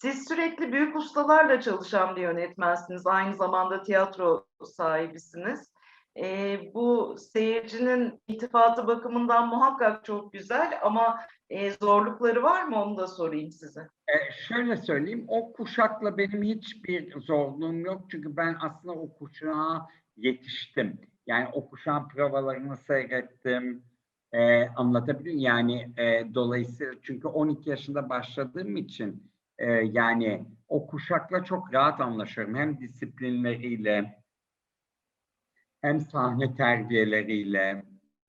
Siz sürekli büyük ustalarla çalışan bir yönetmensiniz. Aynı zamanda tiyatro sahibisiniz. Ee, bu seyircinin iltifatı bakımından muhakkak çok güzel ama e, zorlukları var mı onu da sorayım size. E, şöyle söyleyeyim, o kuşakla benim hiçbir zorluğum yok. Çünkü ben aslında o kuşağa yetiştim. Yani o kuşağın provalarını seyrettim. E, anlatabiliyor? Yani e, dolayısıyla çünkü 12 yaşında başladığım için e, yani o kuşakla çok rahat anlaşıyorum. Hem disiplinleriyle, hem sahne terbiyeleriyle,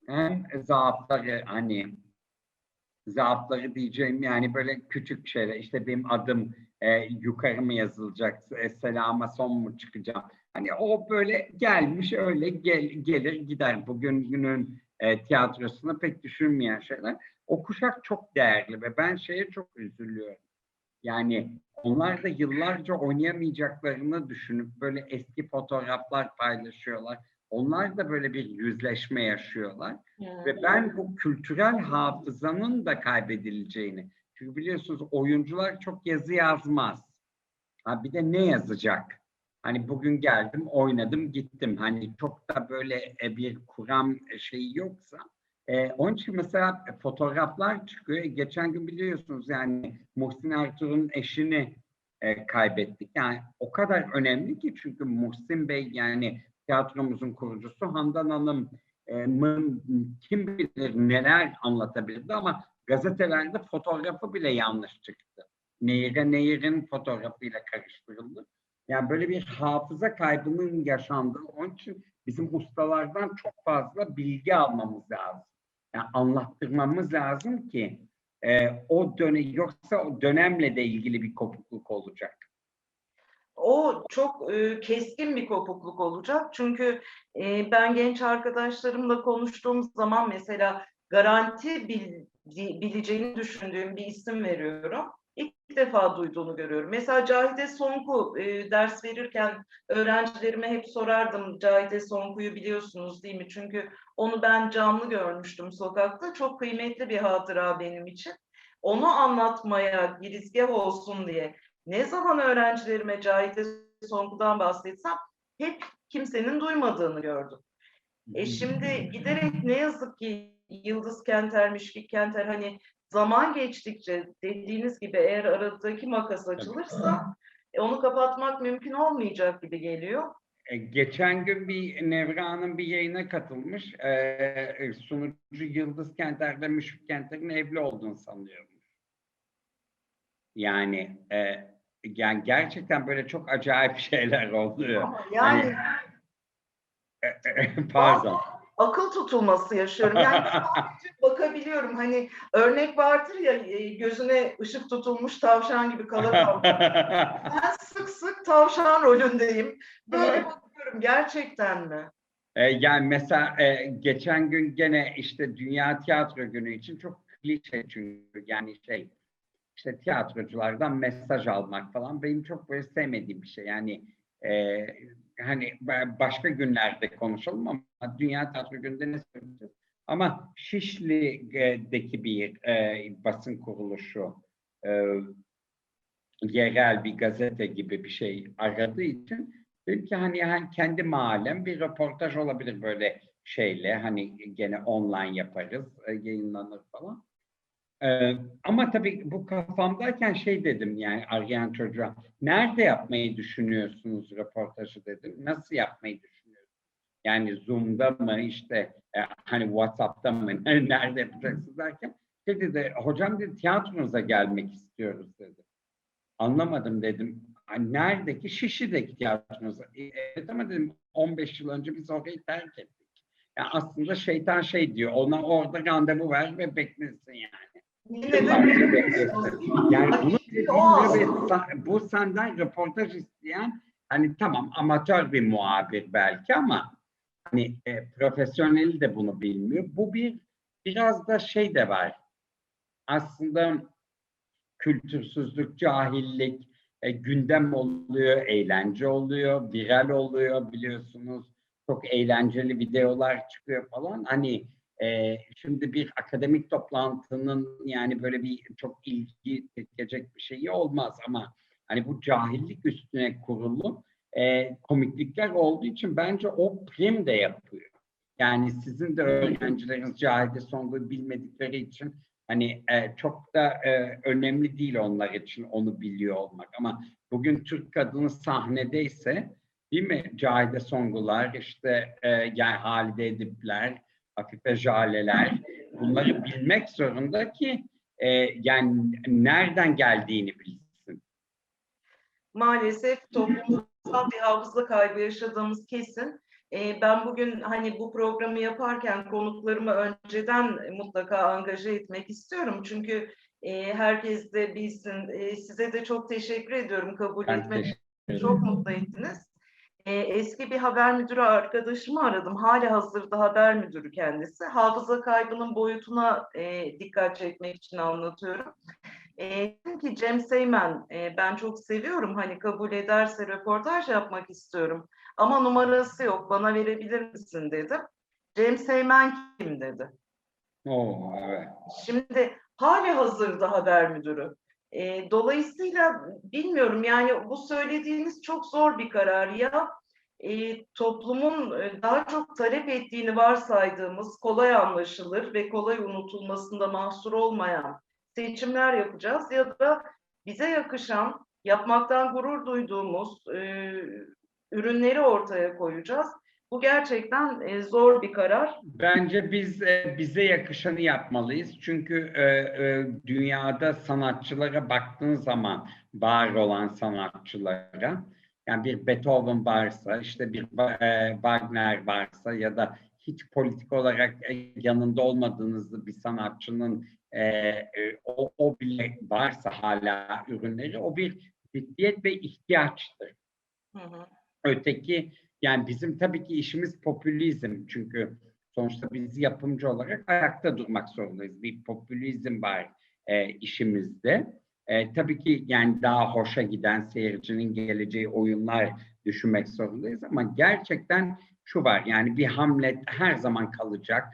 hem zaafları hani zaafları diyeceğim yani böyle küçük şeyler. İşte benim adım e, yukarı mı yazılacak e, selama son mu çıkacağım? Hani o böyle gelmiş öyle gel, gelir gider. Bugün günün e, tiyatrosunu pek düşünmeyen şeyler. O kuşak çok değerli ve ben şeye çok üzülüyorum yani onlar da yıllarca oynayamayacaklarını düşünüp böyle eski fotoğraflar paylaşıyorlar onlar da böyle bir yüzleşme yaşıyorlar ve ben bu kültürel hafızanın da kaybedileceğini. Çünkü biliyorsunuz oyuncular çok yazı yazmaz. Ha bir de ne yazacak? Hani bugün geldim, oynadım, gittim. Hani çok da böyle e, bir kuram şeyi yoksa. E, onun için mesela fotoğraflar çıkıyor. E, Geçen gün biliyorsunuz yani Muhsin Ertuğrul'un eşini e, kaybettik. Yani o kadar önemli ki çünkü Muhsin Bey yani tiyatromuzun kurucusu Handan Hanım e, kim bilir neler anlatabilirdi ama gazetelerde fotoğrafı bile yanlış çıktı. Nehire Nehir'in fotoğrafıyla karıştırıldı. Yani böyle bir hafıza kaybının yaşandığı onun için bizim ustalardan çok fazla bilgi almamız lazım. Yani anlattırmamız lazım ki e, o dönem yoksa o dönemle de ilgili bir kopukluk olacak. O çok e, keskin bir kopukluk olacak. Çünkü e, ben genç arkadaşlarımla konuştuğum zaman mesela garanti bil- bi- bileceğini düşündüğüm bir isim veriyorum. İlk defa duyduğunu görüyorum. Mesela Cahide Sonku e, ders verirken öğrencilerime hep sorardım. Cahide Sonku'yu biliyorsunuz değil mi? Çünkü onu ben canlı görmüştüm sokakta. Çok kıymetli bir hatıra benim için. Onu anlatmaya girizgah olsun diye ne zaman öğrencilerime Cahide Sonku'dan bahsetsem hep kimsenin duymadığını gördüm. E şimdi giderek ne yazık ki Yıldız Kenter, Müşfik Kenter hani zaman geçtikçe dediğiniz gibi eğer aradaki makas açılırsa e, onu kapatmak mümkün olmayacak gibi geliyor. E, Geçen gün bir Nevra Hanım bir yayına katılmış. E, sunucu Yıldız Kenter'le Müşfik Kenter'in evli olduğunu sanıyorum. Yani e, yani gerçekten böyle çok acayip şeyler oluyor. Ama yani Pardon. Akıl tutulması yaşıyorum. Yani sadece bakabiliyorum. Hani örnek vardır ya e, gözüne ışık tutulmuş tavşan gibi kala. Ben sık sık tavşan rolündeyim. Böyle bakıyorum gerçekten mi? E, yani mesela e, geçen gün gene işte Dünya Tiyatro Günü için çok klişe çünkü yani şey işte tiyatroculardan mesaj almak falan benim çok böyle sevmediğim bir şey. Yani e, hani ba- başka günlerde konuşalım ama Dünya Tiyatro Günü'nde ne söyleyeceğiz? Ama Şişli'deki bir e, basın kuruluşu e, yerel bir gazete gibi bir şey aradığı için dedim ki hani, hani kendi mahallem bir röportaj olabilir böyle şeyle hani gene online yaparız e, yayınlanır falan. Ee, ama tabii bu kafamdayken şey dedim yani çocuğa nerede yapmayı düşünüyorsunuz röportajı dedim. Nasıl yapmayı düşünüyorsunuz? Yani Zoom'da mı işte e, hani WhatsApp'ta mı nerede yapacaksınız derken şey dedi hocam dedi tiyatronuza gelmek istiyoruz dedi. Anlamadım dedim. "Ay, Neredeki? Şişli'deki tiyatronuza. "E, Evet ama dedim 15 yıl önce biz orayı terk ettik. Yani aslında şeytan şey diyor ona orada randevu ver ve beklesin yani. Yine de Yıllarca beklesin. Yani bunu ve bu senden röportaj isteyen hani tamam amatör bir muhabir belki ama hani e, profesyoneli de bunu bilmiyor. Bu bir biraz da şey de var. Aslında kültürsüzlük, cahillik, e, gündem oluyor, eğlence oluyor, viral oluyor biliyorsunuz. Çok eğlenceli videolar çıkıyor falan. Hani e, şimdi bir akademik toplantının yani böyle bir çok ilgi çekecek bir şeyi olmaz ama hani bu cahillik üstüne kurulu e, komiklikler olduğu için bence o prim de yapıyor. Yani sizin de öğrencileriniz Cahide Song'u bilmedikleri için hani e, çok da e, önemli değil onlar için onu biliyor olmak. Ama bugün Türk kadını sahnedeyse değil mi? Cahide Song'ular, işte e, yani Halide Edip'ler, Afife Jale'ler bunları bilmek zorunda ki e, yani nereden geldiğini bilsin. maalesef toplumsal bir hafıza kaybı yaşadığımız kesin. Ee, ben bugün hani bu programı yaparken konuklarımı önceden mutlaka angaje etmek istiyorum. Çünkü e, herkes de bilsin. E, size de çok teşekkür ediyorum kabul Ben etmek. Çok mutlu ettiniz. Ee, eski bir haber müdürü arkadaşımı aradım. Hali hazırda haber müdürü kendisi. Hafıza kaybının boyutuna e, dikkat çekmek için anlatıyorum. E, dedim ki Cem Seymen, e, ben çok seviyorum. Hani kabul ederse röportaj yapmak istiyorum. Ama numarası yok, bana verebilir misin dedim. Cem Seymen kim dedi. Oo, evet. Şimdi hali hazırda haber müdürü. E, dolayısıyla bilmiyorum yani bu söylediğiniz çok zor bir karar ya. E, toplumun daha çok talep ettiğini varsaydığımız kolay anlaşılır ve kolay unutulmasında mahsur olmayan seçimler yapacağız ya da bize yakışan yapmaktan gurur duyduğumuz e, ürünleri ortaya koyacağız. Bu gerçekten e, zor bir karar. Bence biz e, bize yakışanı yapmalıyız. Çünkü e, e, dünyada sanatçılara baktığın zaman var olan sanatçılara yani bir Beethoven varsa işte bir e, Wagner varsa ya da hiç politik olarak e, yanında olmadığınız bir sanatçının e, e, o, o bile varsa hala ürünleri o bir ciddiyet ve ihtiyaçtır. Hı hı. Öteki yani bizim tabii ki işimiz popülizm çünkü sonuçta biz yapımcı olarak ayakta durmak zorundayız. Bir popülizm var e, işimizde. E, tabii ki yani daha hoşa giden seyircinin geleceği oyunlar düşünmek zorundayız ama gerçekten şu var yani bir Hamlet her zaman kalacak.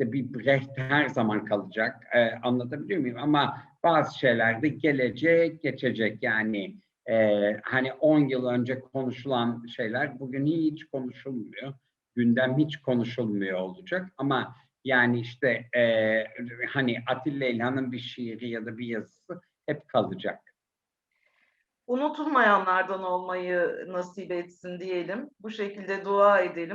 Bir Brecht her zaman kalacak. E, anlatabiliyor muyum? Ama bazı şeyler de gelecek, geçecek yani. Ee, hani 10 yıl önce konuşulan şeyler bugün hiç konuşulmuyor. Gündem hiç konuşulmuyor olacak ama yani işte e, hani Atilla İlhan'ın bir şiiri ya da bir yazısı hep kalacak. Unutulmayanlardan olmayı nasip etsin diyelim. Bu şekilde dua edelim.